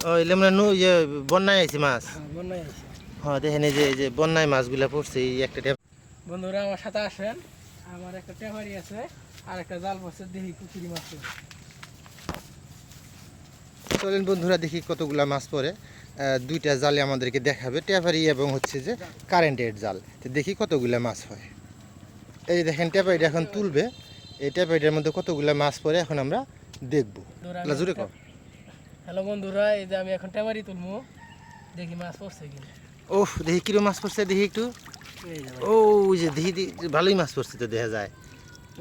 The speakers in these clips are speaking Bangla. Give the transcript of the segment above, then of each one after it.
ও এলে নু ইয়ে বন্যায় আইছি মাছ। হ্যাঁ বন্যায় আছে হ্যাঁ দেখেন এই যে এই যে বন্যায় মাছগুলা পড়ছে এই একটা ট্যাপ বন্ধুরা আমার সাথে আসেন। আমার একটা টেমারি আছে আর একটা জাল পড়ছে দেখি কুচুরি মাছ চলেন বন্ধুরা দেখি কতগুলা মাছ পড়ে। আহ, দুইটা জালে আমাদেরকে দেখাবে ট্যাপারি এবং হচ্ছে যে কারেন্টের জাল। তো দেখি কতগুলা মাছ হয়। এই দেখেন ট্যাপারিটা এখন তুলবে। এই ট্যাপারিটার মধ্যে কতগুলা মাছ পড়ে এখন আমরা দেখব। হ্যালো বন্ধুরা এই যে আমি এখন টেমারি তুলবো দেখি মাছ পড়ছে কিনা। ওহ দেখি কিরো মাছ পড়ছে দেখি একটু। ও যে দেখি ভালোই মাছ পড়ছে তো দেখা যায়।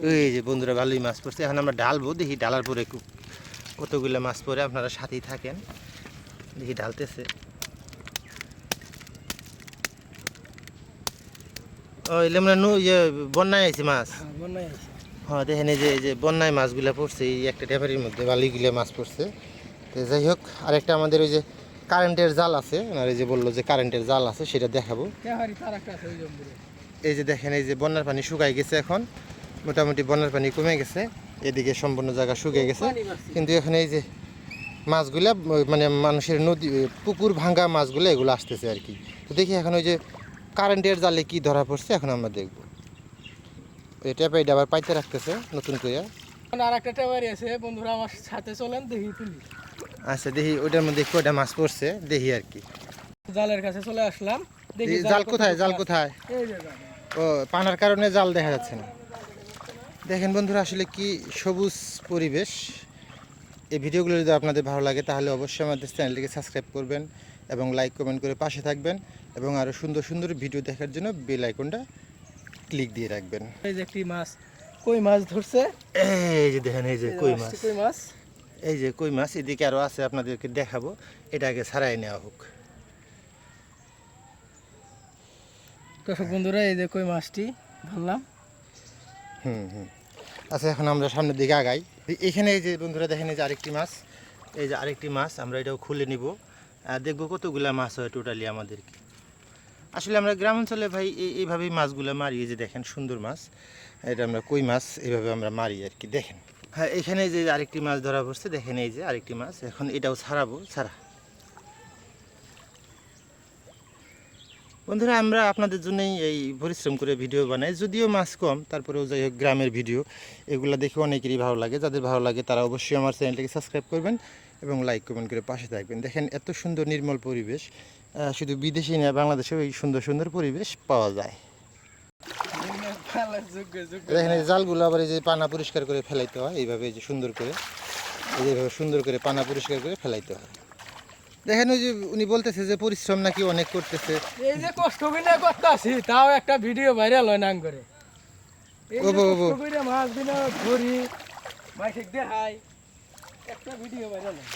ওই যে বন্ধুরা ভালোই মাছ পড়ছে। এখন আমরা ডালবো দেখি ডালার পরে কতগুলো মাছ পরে আপনারা সাথেই থাকেন। দেখি ডালতেছে ও এলে আমরা নু ইয়ে বন্যায় আইছি মাছ। হ্যাঁ বন্যায় আছে হ্যাঁ দেখেন এই যে এই যে বন্যায় মাছগুলো পড়ছে এই একটা ট্যাপারির মধ্যে বালিগুলো মাছ পড়ছে। যাই হোক আরেকটা আমাদের ওই যে কারেন্টের জাল আছে। আর এই যে বলল যে কারেন্টের জাল আছে সেটা দেখাবো। এই যে দেখেন এই যে বন্যার পানি শুকাই গেছে এখন। মোটামুটি বন্যার পানি কমে গেছে এদিকে সম্পূর্ণ জায়গা শুকিয়ে গেছে। কিন্তু এখানে এই যে মাছগুলা মানে মানুষের নদী পুকুর ভাঙ্গা মাছগুলো এগুলো আসতেছে আর কি। তো দেখি এখন ওই যে কারেন্টের জালে কি ধরা পড়ছে এখন আমরা দেখব। এটা পাইটা আবার পাইতে রাখতেছে নতুন করে আর একটা আছে বন্ধুরা আমার সাথে চলেন দেখি তুলি আচ্ছা দেখি ওইটার মধ্যে কয়টা মাছ পড়ছে দেখি আর কি। জালের কাছে চলে আসলাম দেখি জাল কোথায় জাল কোথায়। ও পানার কারণে জাল দেখা যাচ্ছে না। দেখেন বন্ধুরা আসলে কি সবুজ পরিবেশ। এই ভিডিওগুলো যদি আপনাদের ভালো লাগে তাহলে অবশ্যই আমাদের চ্যানেলটিকে সাবস্ক্রাইব করবেন এবং লাইক কমেন্ট করে পাশে থাকবেন এবং আরও সুন্দর সুন্দর ভিডিও দেখার জন্য বেল আইকনটা ক্লিক দিয়ে রাখবেন। এই যে একটি মাছ কই মাছ ধরছে? এই যে দেখেন এই যে কই মাছ। কই মাছ? এই যে কই মাছ এদিকে আরও আছে আপনাদেরকে দেখাবো। এটা আগে ছাড়াই নেওয়া হোক। দর্শক বন্ধুরা এই যে কই মাছটি ধরলাম। হুম হুম। আচ্ছা এখন আমরা সামনের দিকে আগাই। এখানে এই যে বন্ধুরা দেখেন এই যে আরেকটি মাছ। এই যে আরেকটি মাছ আমরা এটাও খুলে নিব। আর দেখব কতগুলা মাছ হয় টোটালি আমাদেরকে। আসলে আমরা গ্রাম অঞ্চলে ভাই এই- এইভাবেই মাছগুলো মারি। এই যে দেখেন সুন্দর মাছ। এটা আমরা কই মাছ এইভাবে আমরা মারি আর কি দেখেন। হ্যাঁ এখানে যে আরেকটি মাছ ধরা পড়ছে, দেখেন এই যে আরেকটি মাছ। এখন এটাও ছাড়াবো, ছাড়া। বন্ধুরা, আমরা আপনাদের জন্যই এই পরিশ্রম করে ভিডিও বানাই। যদিও মাছ কম, তারপরেও যাই হোক গ্রামের ভিডিও, এগুলো দেখে অনেকেরই ভালো লাগে। যাদের ভালো লাগে, তারা অবশ্যই আমার চ্যানেলটিকে সাবস্ক্রাইব করবেন এবং লাইক, কমেন্ট করে পাশে থাকবেন। দেখেন, এত সুন্দর নির্মল পরিবেশ। শুধু বিদেশি না, বাংলাদেশেও এই সুন্দর সুন্দর পরিবেশ পাওয়া যায়। দেখেন এই জালগুলো আবার এই যে পানা পরিষ্কার করে ফেলাইতে হয় এইভাবে যে সুন্দর করে এইভাবে সুন্দর করে পানা পরিষ্কার করে ফেলাইতে হয়। দেখেন ওই যে উনি বলতেছে যে পরিশ্রম নাকি অনেক করতেছে। এই যে কষ্ট করে করতে আছি তাও একটা ভিডিও ভাইরাল হয় নাম করে এই যে ওবো, ওবো। মাছ দিনে ধরি মাইকে দেখাই একটা ভিডিও ভাইরাল হয়।